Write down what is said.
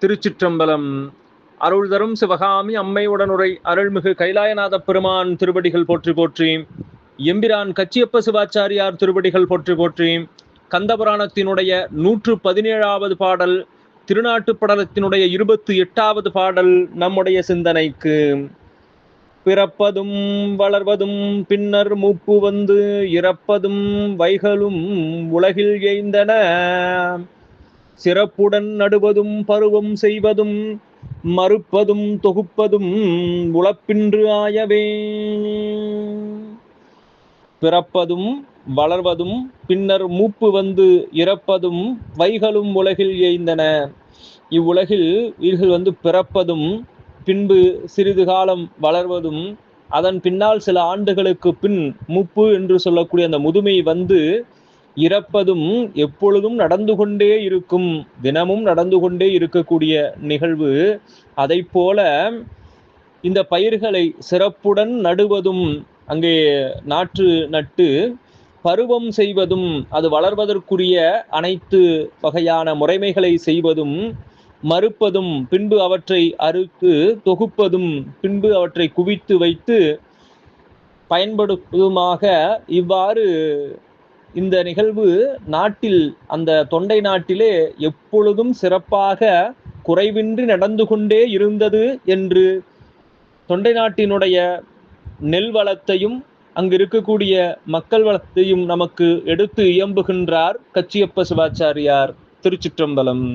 திருச்சிற்றம்பலம். அருள் தரும் சிவகாமி அம்மை உடனுரை அருள்மிகு கைலாயநாத பெருமான் திருவடிகள் போற்றி போற்றி. எம்பிரான் கச்சியப்ப சிவாச்சாரியார் திருவடிகள் போற்றி போற்றி. கந்தபுராணத்தினுடைய நூற்று பதினேழாவது பாடல் திருநாட்டு படலத்தினுடைய இருபத்தி எட்டாவது பாடல் நம்முடைய சிந்தனைக்கு. பிறப்பதும் வளர்வதும் பின்னர் மூப்பு வந்து இறப்பதும் வைகளும் உலகில் எய்ந்தன. சிறப்புடன் நடுவதும் பருவம் செய்வதும் மறுப்பதும் தொகுப்பதும் உழப்பின்று ஆயவே. பிறப்பதும் வளர்வதும் பின்னர் மூப்பு வந்து இறப்பதும் வைகளும் உலகில் எய்ந்தன இவ்வுலகில் உயிர்கள் வந்து பிறப்பதும் பின்பு சிறிது காலம் வளர்வதும் அதன் பின்னால் சில ஆண்டுகளுக்கு பின் மூப்பு என்று சொல்லக்கூடிய அந்த முதுமை வந்து இறப்பதும் எப்பொழுதும் நடந்து கொண்டே இருக்கும். தினமும் நடந்து கொண்டே இருக்கக்கூடிய நிகழ்வு. அதை போல இந்த பயிர்களை சிறப்புடன் நடுவதும் அங்கே நாற்று நட்டு பருவம் செய்வதும் அது வளர்வதற்குரிய அனைத்து வகையான முறைமைகளை செய்வதும் மறுப்பதும் பின்பு அவற்றை அறுத்து தொகுப்பதும் பின்பு அவற்றை குவித்து வைத்து பயன்படுத்துவதுமாக இவ்வாறு இந்த நிகழ்வு நாட்டில் அந்த தொண்டை நாட்டிலே எப்பொழுதும் சிறப்பாக குறைவின்றி நடந்து கொண்டே இருந்தது என்று தொண்டை நாட்டினுடைய நெல் வளத்தையும் அங்கு இருக்கக்கூடிய மக்கள் வளத்தையும் நமக்கு எடுத்து இயம்புகின்றார் கச்சியப்ப சிவாச்சாரியார் திருச்சிற்றம்பலம்.